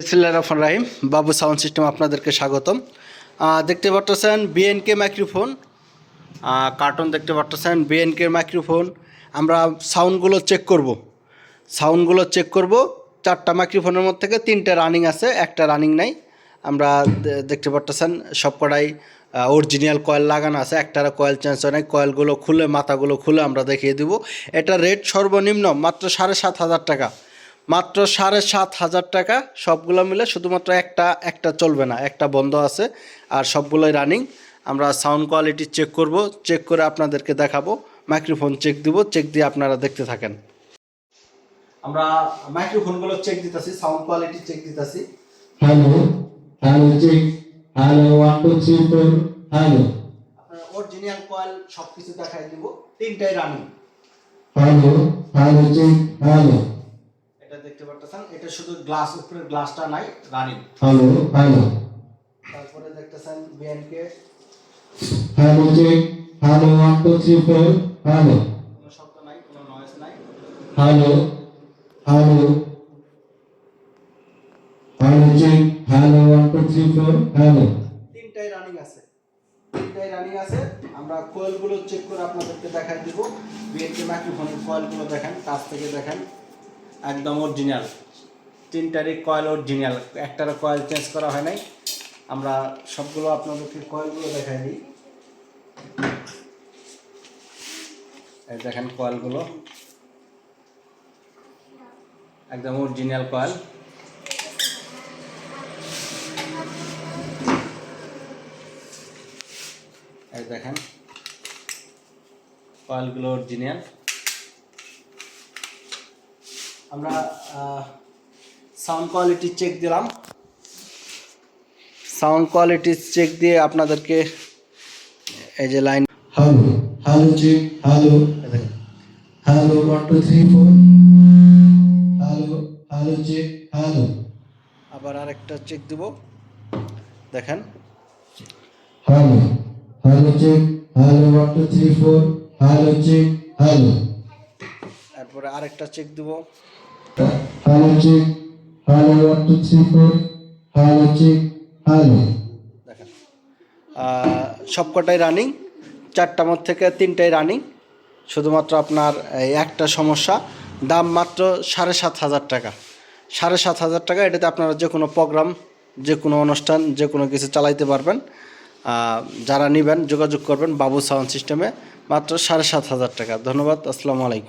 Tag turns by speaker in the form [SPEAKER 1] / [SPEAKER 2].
[SPEAKER 1] রহমানির রাহিম। বাবু sound system আপনাদেরকে স্বাগতম। দেখতে পাচ্ছেন বিএনকে মাইক্রোফোন। কার্টুন দেখতে পাচ্ছেন বিএনকে মাইক্রোফোন। আমরা সাউন্ডগুলো চেক করব। সাউন্ডগুলো চেক করব। চারটা মাইক্রোফোনের মধ্যে থেকে তিনটে রানিং আছে, একটা রানিং নাই। আমরা দেখতে পাচ্ছেন সবকটাই অরিজিনাল কয়েল লাগানো আছে। একটার কয়েল চেঞ্জ হয় নাই। কয়েলগুলো খুলে, মাথাগুলো খুলে আমরা দেখিয়ে দিব। এটা রেট সর্বনিম্ন মাত্র সাড়ে সাত হাজার টাকা। মাত্র সাড়ে সাত হাজার টাকা সবগুলো মিলে শুধুমাত্র একটা একটা চলবে না একটা বন্ধ আছে আর সবগুলোই রানিং আমরা সাউন্ড কোয়ালিটি চেক করব চেক করে আপনাদেরকে দেখাবো মাইক্রোফোন চেক দিব চেক দিয়ে আপনারা দেখতে থাকেন আমরা মাইক্রোফোনগুলো চেক দিতেছি সাউন্ড কোয়ালিটি চেক দিতেছি
[SPEAKER 2] hello, check. Hello, one, two, three, four. Hello,
[SPEAKER 1] আপনার অরিজিনাল কয়েল সব কিছু দেখাই দিব তিনটাই রানিং
[SPEAKER 2] hello, check. Hello,
[SPEAKER 1] এটা দেখতে পাচ্ছেন এটা শুধু গ্লাস উপরে গ্লাসটা নাই রানিং
[SPEAKER 2] hello, hello,
[SPEAKER 1] তারপরে দেখতেছেন বিএনকে
[SPEAKER 2] hello, check. Hello, one, two, three, four. Hello,
[SPEAKER 1] কোনো শব্দ নাই কোনো নয়েজ নাই।
[SPEAKER 2] Hello, hello, hello, check. Hello, one, two, three, four. Hello,
[SPEAKER 1] তিনটাই রানিং আছে। তিনটাই রানিং আছে। আমরা কোয়েলগুলো চেক করে আপনাদেরকে দেখাই দিব। বিএনকে মাইক্রোফোনের কোয়েলগুলো দেখেন কাছ থেকে দেখেন। একদম অরিজিনাল তিনটারই কয়েল অরিজিনাল একটার কয়েল চেঞ্জ করা হয় নাই। আমরা সবগুলো আপনাদেরকে কয়েলগুলো দেখাই দিই। এই দেখেন কয়েলগুলো একদম অরিজিনাল কয়েল এই দেখেন। কয়েলগুলো অরিজিনাল আমরা সাউন্ড কোয়ালিটি চেক দিলাম। সাউন্ড কোয়ালিটি চেক দিয়ে আপনাদেরকে এই যে লাইন
[SPEAKER 2] হ্যালো হ্যালো জি hello hello one two three four hello hello check hello
[SPEAKER 1] আবার আরেকটা চেক দিব। দেখেন।
[SPEAKER 2] Hello hello check hello one two three four hello check hello
[SPEAKER 1] তারপরে আরেকটা চেক দেবো।
[SPEAKER 2] Hello one two three four. Hello check. Hello.
[SPEAKER 1] দেখেন আহ, সবকটাই running চারটার মধ্যে থেকে তিনটাই রানিং শুধুমাত্র আপনার একটা সমস্যা দাম মাত্র সাড়ে সাত হাজার টাকা সাড়ে সাত হাজার টাকা এটাতে আপনারা যে কোনো প্রোগ্রাম যে কোনো অনুষ্ঠান যে কোনো কিছু চালাইতে পারবেন যারা নেবেন যোগাযোগ করবেন বাবু সাউন্ড সিস্টেমে মাত্র সাড়ে সাত হাজার টাকা ধন্যবাদ আসসালামু আলাইকুম